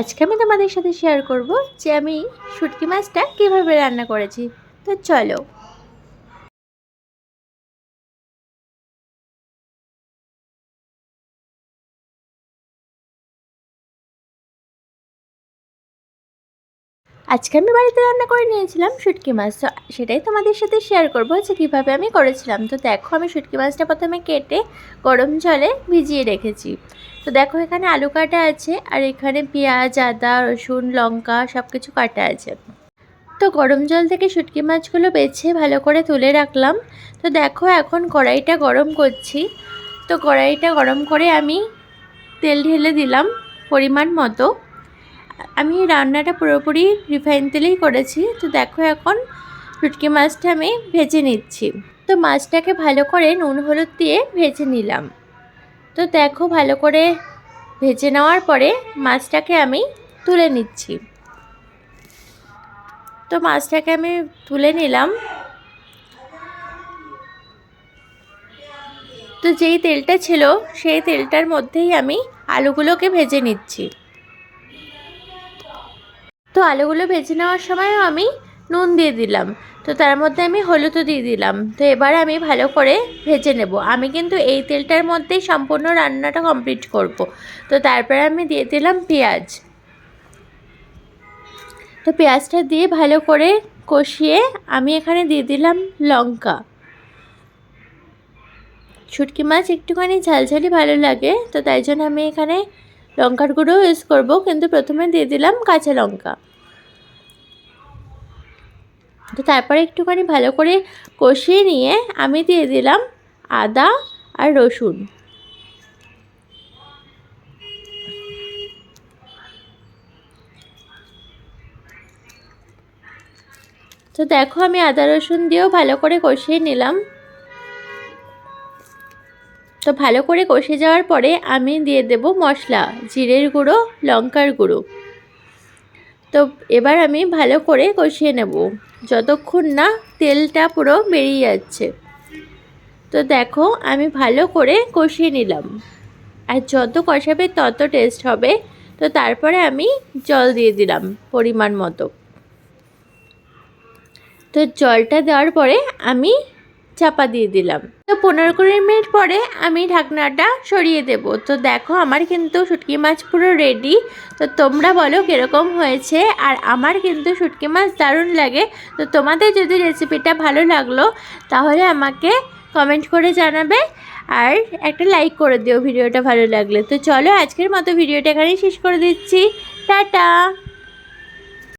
আজকে আমি তোমাদের সাথে শেয়ার করব যে আমি শুটকি মাছটা কীভাবে রান্না করেছি। তো চলো। আজকে আমি বাড়িতে রান্না করে নিয়েছিলাম শুটকি মাছ, তো সেটাই তোমাদের সাথে শেয়ার করব যে কীভাবে আমি করেছিলাম। তো দেখো, আমি শুটকি মাছটা প্রথমে কেটে গরম জলে ভিজিয়ে রেখেছি। তো দেখো, এখানে আলু কাটা আছে আর এখানে পেঁয়াজ, আদা, রসুন, লঙ্কা সব কিছু কাটা আছে। তো গরম জল থেকে শুটকি মাছগুলো বেছে ভালো করে তুলে রাখলাম। তো দেখো, এখন কড়াইটা গরম করছি। তো কড়াইটা গরম করে আমি তেল ঢেলে দিলাম পরিমাণ মতো। আমি রান্নাটা পুরোপুরি রিফাইন তেলেই করেছি। তো দেখো এখন শুটকি মাছটা আমি ভেজে নিচ্ছি। তো মাছটাকে ভালো করে নুন হলুদ দিয়ে ভেজে নিলাম। তো দেখো ভালো করে ভেজে নেওয়ার পরে মাছটাকে আমি তুলে নিচ্ছি। তো মাছটাকে আমি তুলে নিলাম। তো যেই তেলটা ছিল সেই তেলটার মধ্যেই আমি আলুগুলোকে ভেজে নিচ্ছি। তো আলুগুলো ভেজে নেওয়ার সময়ও আমি নুন দিয়ে দিলাম। তো তার মধ্যে আমি হলুদও দিয়ে দিলাম। তো এবার আমি ভালো করে ভেজে নেব। আমি কিন্তু এই তেলটার মধ্যেই সম্পূর্ণ রান্নাটা কমপ্লিট করব। তো তারপরে আমি দিয়ে দিলাম পেঁয়াজ। তো পেঁয়াজটা দিয়ে ভালো করে কষিয়ে আমি এখানে দিয়ে দিলাম লঙ্কা। শুটকি মাছ একটুখানি ঝালঝালি ভালো লাগে, তো তাই জন্য আমি এখানে লঙ্কার গুঁড়ো ইউজ করব, কিন্তু প্রথমে দিয়ে দিলাম কাঁচা লঙ্কা। তো তারপরে একটুখানি ভালো করে কষিয়ে নিয়ে আমি দিয়ে দিলাম আদা আর রসুন। তো দেখো আমি আদা রসুন দিয়েও ভালো করে কষিয়ে নিলাম। তো ভালো করে কষে যাওয়ার পরে আমি দিয়ে দেব মশলা, জিরের গুঁড়ো, লঙ্কার গুঁড়ো। তো এবার আমি ভালো করে কষিয়ে নেব। যতক্ষণ না তেলটা পুরো বেরিয়ে যাচ্ছে। তো দেখো আমি ভালো করে কষিয়ে নিলাম। আর যত কষাবে তত টেস্ট হবে। তো তারপরে আমি জল দিয়ে দিলাম পরিমাণ মতো। তো জলটা দেওয়ার পরে আমি চাপা দিয়ে দিলাম। তো পনেরো কুড়ি মিনিট পরে আমি ঢাকনাটা সরিয়ে দেব। তো দেখো আমার কিন্তু শুটকি মাছ পুরো রেডি তো তোমরা বলো কীরকম হয়েছে? আর আমার কিন্তু শুটকি মাছ দারুণ লাগে। তো তোমাদের যদি রেসিপিটা ভালো লাগল, তাহলে আমাকে কমেন্ট করে জানাবে। আর একটা লাইক করে দিও ভিডিওটা ভালো লাগলে। তো চলো আজকের মতো ভিডিওটা এখানেই শেষ করে দিচ্ছি। টাটা!